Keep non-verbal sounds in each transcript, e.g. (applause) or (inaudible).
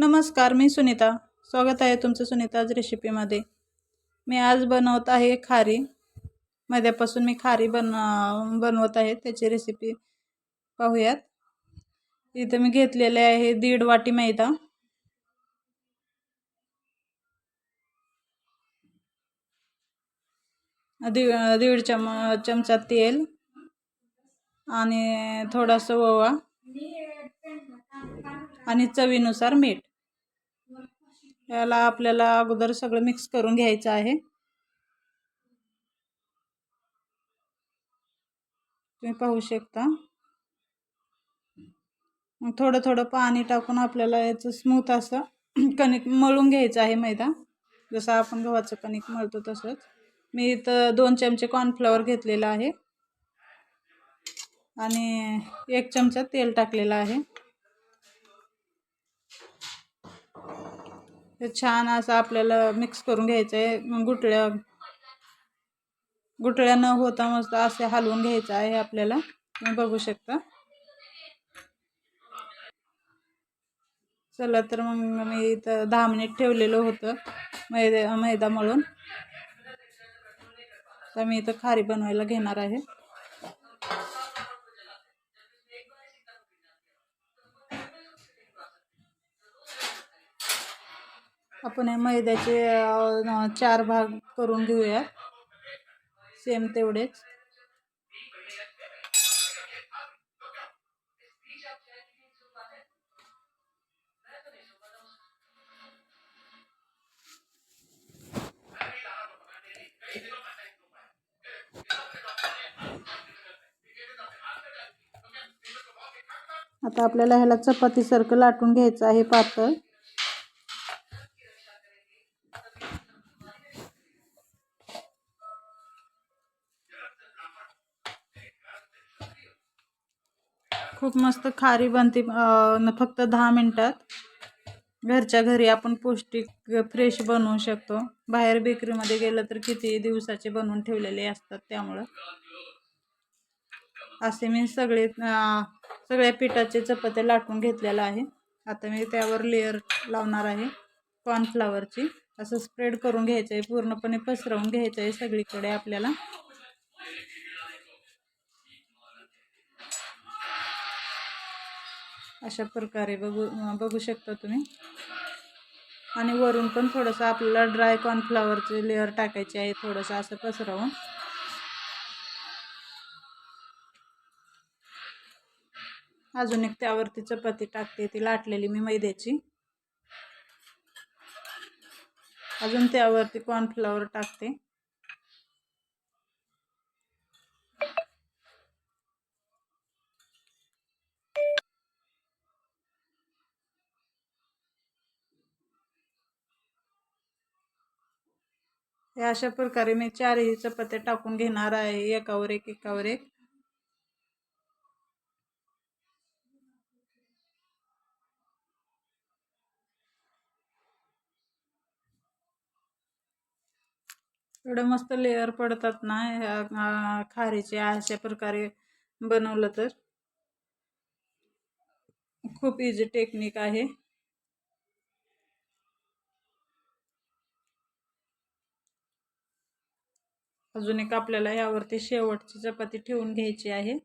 नमस्कार मी सुनीता. स्वागत आहे तुमचं सुनीताज रेसिपीमध्ये मी आज बनवत आहे खारी. मैद्यापासून मी खारी बन बनवत आहे त्याची रेसिपी पाहूयात. इथं मी घेतलेले आहे दीड वाटी मैदा. दीड दीड चम चमचा तेल आणि थोडासा ओवा आणि चवीनुसार मीठ. याला आपल्याला अगोदर सगळं मिक्स करून घ्यायचं आहे. तुम्ही पाहू शकता. थोडं थोडं पाणी टाकून आपल्याला याचं स्मूथ असं (clears throat) कणिक मळून घ्यायचं आहे मैदा. जसं आपण गव्हाचं कणिक मळतो तसंच. मी इथं दोन चमचे कॉर्नफ्लॉवर घेतलेलं आहे. आणि एक चमचा तेल टाकलेलं आहे. हे छान असं आपल्याला मिक्स करून घ्यायचं आहे गुटळ्या गुटळ्या न होता मस्त असे हलवून घ्यायचं आहे आपल्याला. तुम्ही बघू शकता. चला तर मग मी इथं दहा मिनिट ठेवलेलं होतं मैदा मैदा मळून. तर मी इथं खारी बनवायला घेणार आहे. आपण हे मैद्याचे चार भाग करून घेऊया सेम तेवढेच. आता आपल्याला ह्याला चपातीसारखं लाटून घ्यायचं आहे पातळ. खूप मस्त खारी बनते फक्त दहा मिनटात. घरच्या घरी आपण पौष्टिक फ्रेश बनवू शकतो. बाहेर बेकरीमध्ये गेलं तर किती दिवसाचे बनवून ठेवलेले असतात त्यामुळं. असे मी सगळे सगळ्या पिठाचे चपात्या लाटून घेतलेलं आहे. आता मी त्यावर लेअर लावणार आहे कॉर्नफ्लावरची असं स्प्रेड करून घ्यायचं आहे पूर्णपणे पसरवून घ्यायचं आहे सगळीकडे आपल्याला. अशा प्रकारे बघू बघू शकता तुम्ही. आणि वरून पण थोडंसं आपल्याला ड्राय कॉर्नफ्लावरचे लेअर टाकायचे आहे थोडंसं असं पसरवून. अजून एक त्यावरती चपाती टाकते ती लाटलेली मी मैद्याची. अजून त्यावरती कॉर्नफ्लावर टाकते. हे अशा प्रकारे मी चारही चपात्या टाकून घेणार आहे. एकावर एक एकावर एक. एवढं मस्त लेअर पडतात ना ह्या खारीचे अशा प्रकारे बनवलं तर. खूप इझी टेक्निक आहे. अजून एक आपल्याला यावरती शेवटची चपाती ठेवून घ्यायची आहे.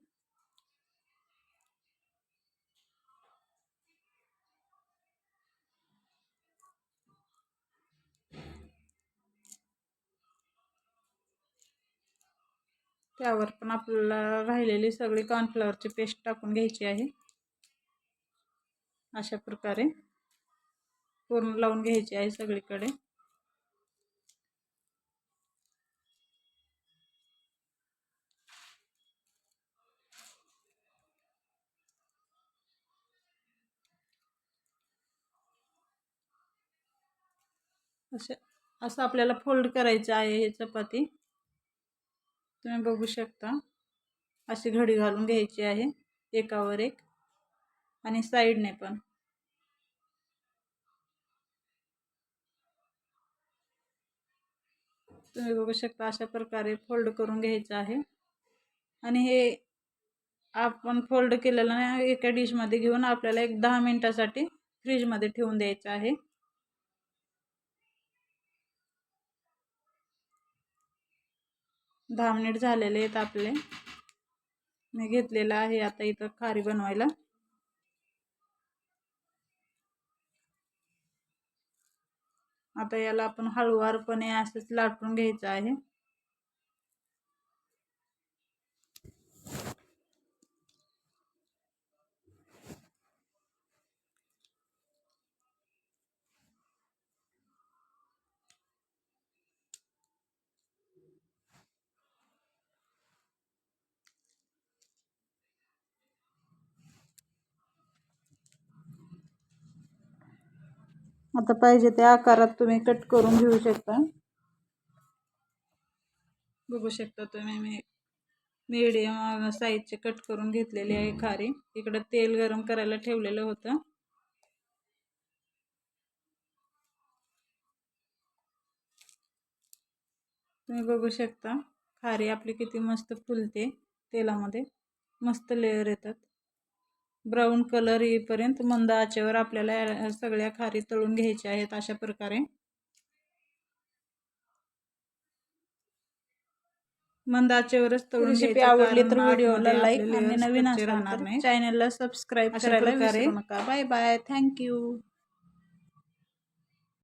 त्यावर पण आपल्याला राहिलेली सगळी कॉर्नफ्लॉवरची पेस्ट टाकून घ्यायची आहे. अशा प्रकारे. पूर्ण लावून घ्यायची आहे सगळीकडे. असं असं आपल्याला फोल्ड करायचं आहे हे चपाती. तुम्ही बघू शकता. अशी घडी घालून घ्यायची आहे एकावर एक आणि साईडने पण. तुम्ही बघू शकता अशा प्रकारे फोल्ड करून घ्यायचं आहे. आणि हे आपण फोल्ड केलेलं नाही एका डिशमध्ये घेऊन आपल्याला एक दहा मिनटासाठी फ्रीजमध्ये ठेवून द्यायचं आहे. दहा मिनिट झालेले आहेत आपले. मी घेतलेलं आहे आता इथं खारी बनवायला. आता याला आपण हळूवारपणे असंच लाटून घ्यायचं आहे. आता पाहिजे त्या आकारात तुम्ही कट करून घेऊ शकता. बघू शकता तुम्ही मी मीडियम साईजचे कट करून घेतलेली आहे खारी. इकडं तेल गरम करायला ठेवलेलं होतं. तुम्ही बघू शकता खारी आपली किती मस्त फुलते तेलामध्ये. मस्त लेअर येतात. ब्राऊन कलर येईपर्यंत मंद आचेवर आपल्याला सगळ्या खारी तळून घ्यायच्या आहेत अशा प्रकारे. मंद आचेवरच तळून रेसिपी आवडली तर व्हिडिओला लाईक आणि नवीन राहणार नाही. चॅनलला सबस्क्राईब करायला विसरू नका. Bye bye. थँक्यू